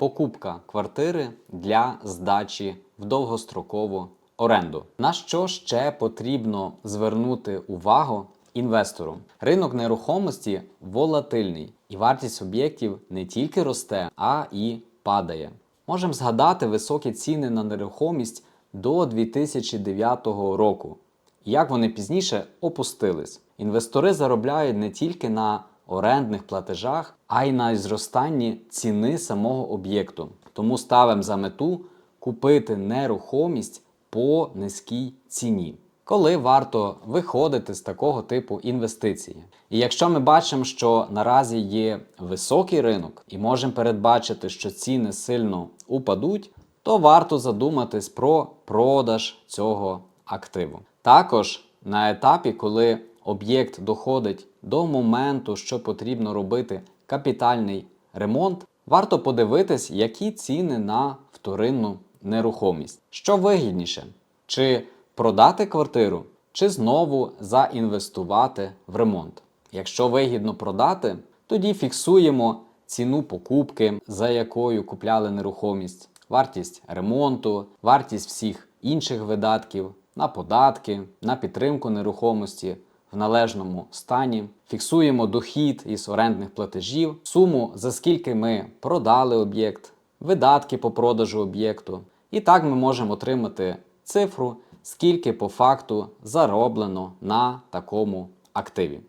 покупка квартири для здачі в довгострокову оренду. На що ще потрібно звернути увагу інвестору? Ринок нерухомості волатильний, і вартість об'єктів не тільки росте, а і падає. Можемо згадати високі ціни на нерухомість до 2009 року. Як вони пізніше опустились. Інвестори заробляють не тільки на орендних платежах, а й на зростанні ціни самого об'єкту. Тому ставимо за мету купити нерухомість по низькій ціні. Коли варто виходити з такого типу інвестиції? І якщо ми бачимо, що наразі є високий ринок і можемо передбачити, що ціни сильно упадуть, то варто задуматись про продаж цього активу. Також на етапі, коли об'єкт доходить до моменту, що потрібно робити капітальний ремонт, варто подивитись, які ціни на вторинну нерухомість. Що вигідніше? Чи продати квартиру, чи знову заінвестувати в ремонт? Якщо вигідно продати, тоді фіксуємо ціну покупки, за якою купляли нерухомість, вартість ремонту, вартість всіх інших видатків на податки, на підтримку нерухомості в належному стані. Фіксуємо дохід із орендних платежів, суму, за скільки ми продали об'єкт, видатки по продажу об'єкту. І так ми можемо отримати цифру, скільки по факту зароблено на такому активі.